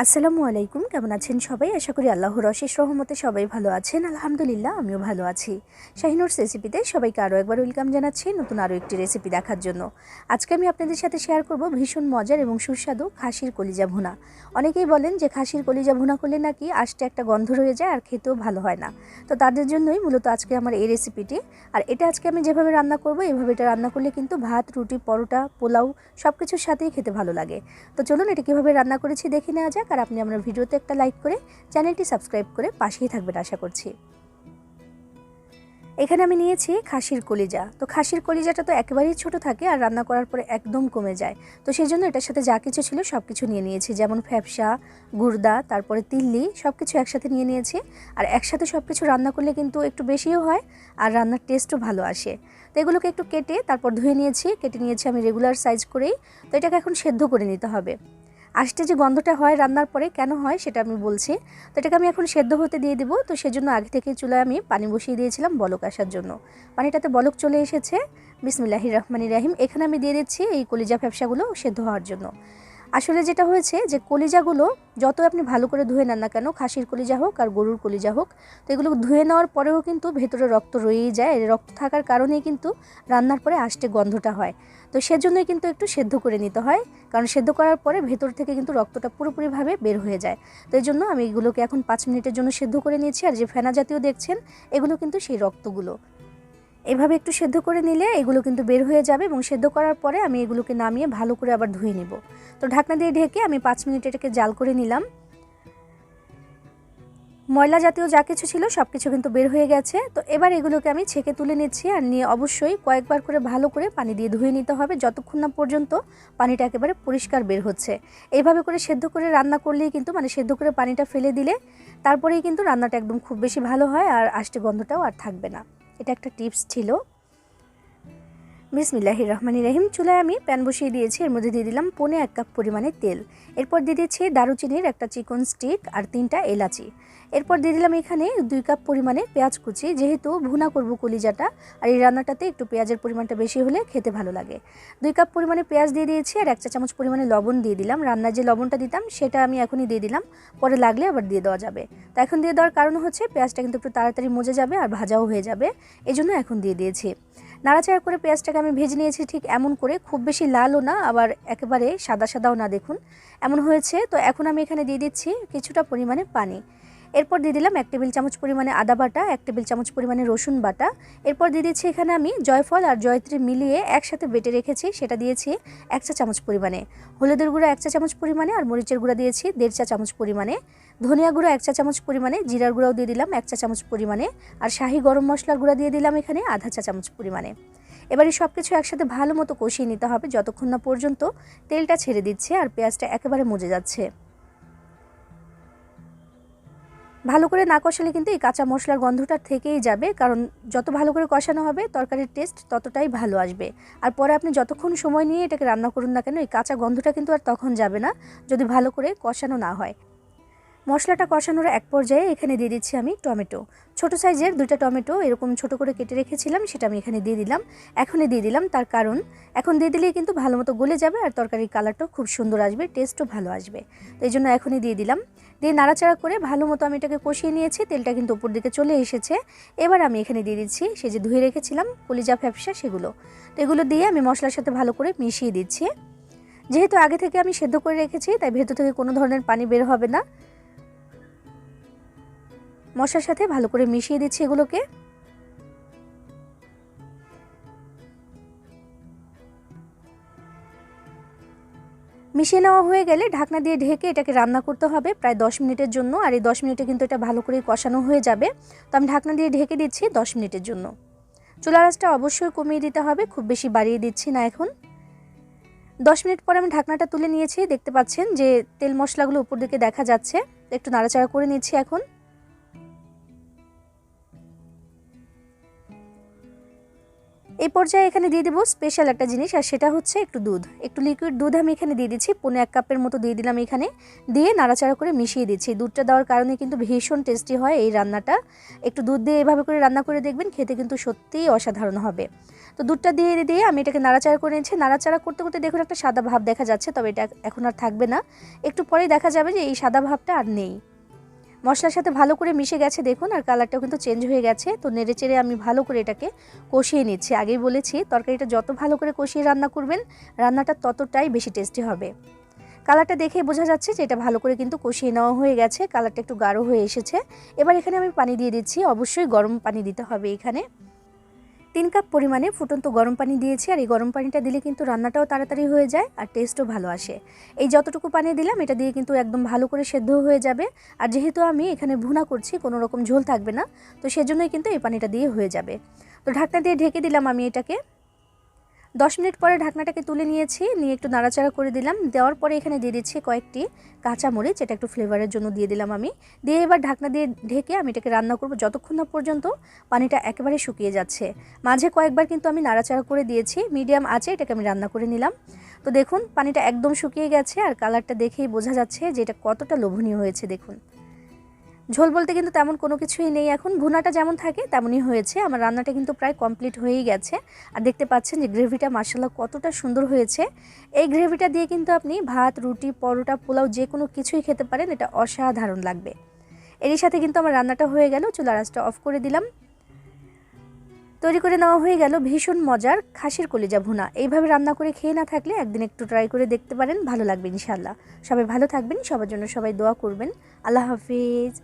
আসসালামু আলাইকুম, কেমন আছেন সবাই? আশা করি আল্লাহর অশেষ রহমতে সবাই ভালো আছেন। আলহামদুলিল্লাহ, আমিও ভালো আছি। শাহিনুরস রেসিপিতে সবাইকে আরও একবার ওয়েলকাম জানাচ্ছি নতুন আরও একটি রেসিপি দেখার জন্য। আজকে আমি আপনাদের সাথে শেয়ার করব ভীষণ মজার এবং সুস্বাদু খাসির কলিজা ভুনা। অনেকেই বলেন যে খাসির কলিজা ভুনা করলে নাকি আষ্টে একটা গন্ধ রয়ে যায় আর খেতেও ভালো হয় না। তো তাদের জন্যই মূলত আজকে আমার এই রেসিপিটি। আর এটা আজকে আমি যেভাবে রান্না করব, এভাবে এটা রান্না করলে কিন্তু ভাত, রুটি, পরোটা, পোলাও সব কিছুর সাথেই খেতে ভালো লাগে। তো চলুন এটা কীভাবে রান্না করেছি দেখে নেওয়া যাক। আর আপনি আমার ভিডিওতে একটা লাইক করে চ্যানেলটি সাবস্ক্রাইব করে পাশেই থাকবেন আশা করছি। এখানে আমি নিয়েছি খাসির কলিজা। তো খাসির কলিজাটা তো একেবারেই ছোট থাকে আর রান্না করার পরে একদম কমে যায়। তো সেই জন্য এটার সাথে যা কিছু ছিল সব কিছু নিয়ে নিয়েছি। যেমন ফ্যাপসা গুর্দা তারপরে তিল্লি সব কিছু একসাথে নিয়ে নিয়েছি। আর একসাথে সব কিছু রান্না করলে কিন্তু একটু বেশিও হয় আর রান্নার টেস্টও ভালো আসে। তো এগুলোকে একটু কেটে তারপর ধুয়ে নিয়েছি। কেটে নিয়েছি আমি রেগুলার সাইজ করেই। তো এটাকে এখন সেদ্ধ করে নিতে হবে। আষ্টে যে গন্ধটা হয় রান্নার পরে কেন হয় সেটা আমি বলছি। তো এটাকে আমি এখন সেদ্ধ হতে দিয়ে দেবো। তো সেজন্য আগে থেকে চুলায় আমি পানি বসিয়ে দিয়েছিলাম বলক আসার জন্য। পানিটাতে বলক চলে এসেছে। বিসমিল্লাহির রহমানি রাহিম। এখানে আমি দিয়ে দিচ্ছি এই কলিজা ব্যবসাগুলো সেদ্ধ হওয়ার জন্য। আসলে যেটা হয়েছে যে কলিজাগুলো যত আপনি ভালো করে ধুয়ে নেন না কেন, খাসির কলিজা হোক আর গরুর কলিজা হোক, তো এগুলো ধুয়ে নেওয়ার পরেও কিন্তু ভেতরে রক্ত রয়েই যায়। রক্ত থাকার কারণেই কিন্তু রান্নার পরে আষ্টে গন্ধটা হয়। তো সেজন্যই কিন্তু একটু সেদ্ধ করে নিতে হয়। কারণ সেদ্ধ করার পরে ভেতর থেকে কিন্তু রক্তটা পুরোপুরিভাবে বের হয়ে যায়। তো এই জন্য আমি এগুলোকে এখন পাঁচ মিনিটের জন্য সেদ্ধ করে নিয়েছি। আর যে ফেনা জাতীয় দেখছেন, এগুলো কিন্তু সেই রক্তগুলো। এভাবে একটু সেদ্ধ করে নিলে এগুলো কিন্তু বের হয়ে যাবে এবং সেদ্ধ করার পরে আমি এগুলোকে নামিয়ে ভালো করে আবার ধুয়ে নেব। তো ঢাকনা দিয়ে ঢেকে আমি পাঁচ মিনিট এটাকে জাল করে নিলাম। ময়লা জাতীয় যা কিছু ছিল সব কিছু কিন্তু বের হয়ে গেছে। তো এবার এগুলোকে আমি ছেঁকে তুলে নিচ্ছি আর নিয়ে অবশ্যই কয়েকবার করে ভালো করে পানি দিয়ে ধুয়ে নিতে হবে। যতক্ষণ না পর্যন্ত পানিটা একেবারে পরিষ্কার বের হচ্ছে। এইভাবে করে সেদ্ধ করে রান্না করলেই কিন্তু মানে সেদ্ধ করে পানিটা ফেলে দিলে তারপরেই কিন্তু রান্নাটা একদম খুব বেশি ভালো হয় আর আষ্টে গন্ধটাও আর থাকবে না। এটা একটা টিপস ছিল। বিসমিল্লাহির রহমানি রহিম চুলায় আমি প্যান বসিয়ে দিয়েছি। এর মধ্যে দিয়ে দিলাম পনে এক কাপ পরিমাণে তেল। এরপর দিয়ে দিচ্ছি দারুচিনির একটা চিকন স্টিক আর তিনটা এলাচি। এরপর দিয়ে দিলাম এখানে দুই কাপ পরিমাণে পেঁয়াজ কুচি। যেহেতু ভুনা করব কলিজাটা, আর এই রান্নাটাতে একটু পেঁয়াজের পরিমাণটা বেশি হলে খেতে ভালো লাগে। দুই কাপ পরিমাণে পেঁয়াজ দিয়ে দিয়েছি আর এক চা চামচ পরিমাণে লবণ দিয়ে দিলাম। রান্নার যে লবণটা দিতাম, সেটা আমি এখনই দিয়ে দিলাম। পরে লাগলে আবার দিয়ে দেওয়া যাবে। তো এখন দিয়ে দেওয়ার কারণ হচ্ছে, পেঁয়াজটা কিন্তু একটু তাড়াতাড়ি মজে যাবে আর ভাজাও হয়ে যাবে। এই জন্য এখন দিয়ে দিয়েছি। নাড়াচাড়া করে পেঁয়াজটাকে আমি ভেজে নিয়েছি ঠিক এমন করে। খুব বেশি লালও না, আবার একেবারে সাদা সাদাও না, দেখুন। এমন হয়েছে, তো এখন আমি এখানে দিয়ে দিচ্ছি কিছুটা পরিমাণে পানি। এরপর দিয়ে দিলাম এক টেবিল চামচ পরিমাণে আদা বাটা, এক টেবিল চামচ পরিমাণে রসুন বাটা। এরপর দিয়ে দিচ্ছি এখানে আমি জয়ফল আর জয়ত্রী মিলিয়ে একসাথে বেটে রেখেছি, সেটা দিয়েছি এক চা চামচ পরিমাণে। হলুদের গুঁড়ো এক চা চামচ পরিমাণে আর মরিচের গুঁড়া দিয়েছি দেড় চা চামচ পরিমাণে। ধনিয়া গুঁড়ো এক চা চামচ পরিমাণে, জিরার গুঁড়াও দিয়ে দিলাম এক চা চামচ পরিমাণে। আর শাহি গরম মশলার গুঁড়া দিয়ে দিলাম এখানে আধা চা চামচ পরিমাণে। এবার সব কিছু একসাথে ভালো মতো কষিয়ে নিতে হবে, যতক্ষণ না পর্যন্ত তেলটা ছেড়ে দিচ্ছে আর পেঁয়াজটা একেবারে মজে যাচ্ছে। ভালো করে না কষালে কিন্তু এই কাঁচা মশলার গন্ধটা থেকেই যাবে, কারণ যত ভালো করে কষানো হবে, তরকারির টেস্ট ততটাই ভালো আসবে। আর পরে আপনি যতক্ষণ সময় নিয়ে এটাকে রান্না করুন না কেন, এই কাঁচা গন্ধটা কিন্তু আর তখন যাবে না, যদি ভালো করে কষানো না হয়। মশলাটা কষানোর এক পর্যায়ে এখানে দিয়ে দিচ্ছি আমি টমেটো। ছোট সাইজের দুইটা টমেটো এরকম ছোট করে কেটে রেখেছিলাম, সেটা আমি এখানে দিয়ে দিলাম। এখনই দিয়ে দিলাম, তার কারণ এখন দিয়ে দিলেই কিন্তু ভালো মতো গলে যাবে আর তরকারির কালারটাও খুব সুন্দর আসবে, টেস্টও ভালো আসবে। তো এই জন্য এখনই দিয়ে দিলাম। দিয়ে নাড়াচাড়া করে ভালো মতো আমি এটাকে কষিয়ে নিয়েছি, তেলটা কিন্তু উপর দিকে চলে এসেছে। এবার আমি এখানে দিয়ে দিচ্ছি, সে যে ধুয়ে রেখেছিলাম, কলিজা ফ্যাপসা সেগুলো। তো এগুলো দিয়ে আমি মশলার সাথে ভালো করে মিশিয়ে দিচ্ছি। যেহেতু আগে থেকে আমি সেদ্ধ করে রেখেছি, তাই ভেতর থেকে কোনো ধরনের পানি বের হবে না। মশার সাথে ভালো করে মিশিয়ে দিচ্ছি এগুলোকে। মিশিয়ে নেওয়া হয়ে গেলে ঢাকনা দিয়ে ঢেকে এটাকে রান্না করতে হবে প্রায় দশ মিনিটের জন্য, আর এই দশ মিনিটে কিন্তু এটা ভালো করে কষানো হয়ে যাবে। তো আমি ঢাকনা দিয়ে ঢেকে দিচ্ছি দশ মিনিটের জন্য। চুলা রাসটা অবশ্যই কমিয়ে দিতে হবে, খুব বেশি বাড়িয়ে দিচ্ছি না এখন। দশ মিনিট পর আমি ঢাকনাটা তুলে নিয়েছি, দেখতে পাচ্ছেন যে তেল মশলাগুলো উপর দিকে দেখা যাচ্ছে। একটু নাড়াচাড়া করে নিচ্ছি এখন। এই পর্যায়ে এখানে দিয়ে দেবো স্পেশাল একটা জিনিস, আর সেটা হচ্ছে একটু দুধ। একটু লিকুইড দুধ আমি এখানে দিয়ে দিচ্ছি পনেরো এক কাপের মতো দিয়ে দিলাম এখানে। দিয়ে নাড়াচাড়া করে মিশিয়ে দিচ্ছি। দুধটা দেওয়ার কারণে কিন্তু ভীষণ টেস্টি হয় এই রান্নাটা। একটু দুধ দিয়ে এভাবে করে রান্না করে দেখবেন, খেতে কিন্তু সত্যিই অসাধারণ হবে। তো দুধটা দিয়ে দিয়ে আমি এটাকে নাড়াচাড়া করে নিয়েছি। নাড়াচাড়া করতে করতে দেখুন একটা সাদা ভাব দেখা যাচ্ছে, তবে এটা এখন আর থাকবে না। একটু পরেই দেখা যাবে যে এই সাদা ভাবটা আর নেই। মশলার সাথে ভালো করে মিশে গেছে দেখুন, আর কালারটাও কিন্তু চেঞ্জ হয়ে গেছে। তো নেড়ে চেড়ে আমি ভালো করে এটাকে কষিয়ে নিচ্ছি। আগেই বলেছি, তরকারিটা যত ভালো করে কষিয়ে রান্না করবেন, রান্নাটা ততটাই বেশি টেস্টি হবে। কালারটা দেখে বোঝা যাচ্ছে যে এটা ভালো করে কিন্তু কষিয়ে নেওয়া হয়ে গেছে, কালারটা একটু গাঢ় হয়ে এসেছে। এবার এখানে আমি পানি দিয়ে দিচ্ছি, অবশ্যই গরম পানি দিতে হবে এখানে। তিন কাপ পরিমাণে ফুটন্ত গরম পানি দিয়েছি আর এই গরম পানিটা দিলে কিন্তু রান্নাটাও তাড়াতাড়ি হয়ে যায় আর টেস্টও ভালো আসে। এই যতটুকু পানি দিলাম, এটা দিয়ে কিন্তু একদম ভালো করে সেদ্ধ হয়ে যাবে। আর যেহেতু আমি এখানে ভুনা করছি, কোনো রকম ঝোল থাকবে না, তো সেজন্যই কিন্তু এই পানিটা দিয়ে হয়ে যাবে। তো ঢাকনা দিয়ে ঢেকে দিলাম আমি এটাকে। দশ মিনিট পরে ঢাকনাটাকে তুলে নিয়েছি, নিয়ে একটু নাড়াচাড়া করে দিলাম। দেওয়ার পরে এখানে দিয়ে দিচ্ছি কয়েকটি কাঁচামরিচ এটা একটু ফ্লেভারের জন্য দিয়ে দিলাম আমি। দিয়ে এবার ঢাকনা দিয়ে ঢেকে আমি এটাকে রান্না করব যতক্ষণ না পর্যন্ত পানিটা একেবারে শুকিয়ে যাচ্ছে। মাঝে কয়েকবার কিন্তু আমি নাড়াচাড়া করে দিয়েছি, মিডিয়াম আছে এটাকে আমি রান্না করে নিলাম। তো দেখুন, পানিটা একদম শুকিয়ে গেছে, আর কালারটা দেখেই বোঝা যাচ্ছে যে এটা কতটা লোভনীয় হয়েছে, দেখুন। ঝোল বলতে কিন্তু তেমন কোনো কিছুই নেই এখন। ভুনাটা যেমন থাকে, তেমনই হয়েছে। আমার রান্নাটা কিন্তু প্রায় কমপ্লিট হয়েই গেছে। আর দেখতে পাচ্ছেন যে গ্রেভিটা মার্শাল্লাহ কতটা সুন্দর হয়েছে। এই গ্রেভিটা দিয়ে কিন্তু আপনি ভাত, রুটি, পরোটা, পোলাও যে কোনো কিছুই খেতে পারেন, এটা অসাধারণ লাগবে। এরই সাথে কিন্তু আমার রান্নাটা হয়ে গেল চুলা রাসটা অফ করে দিলাম। তৈরি করে নেওয়া হয়ে গেল ভীষণ মজার খাসির কলিজা ভুনা। এইভাবে রান্না করে খেয়ে না থাকলে একদিন একটু ট্রাই করে দেখতে পারেন, ভালো লাগবে ইনশাল্লাহ সবাই ভালো থাকবেন, সবার জন্য সবাই দোয়া করবেন। আল্লাহ হাফিজ।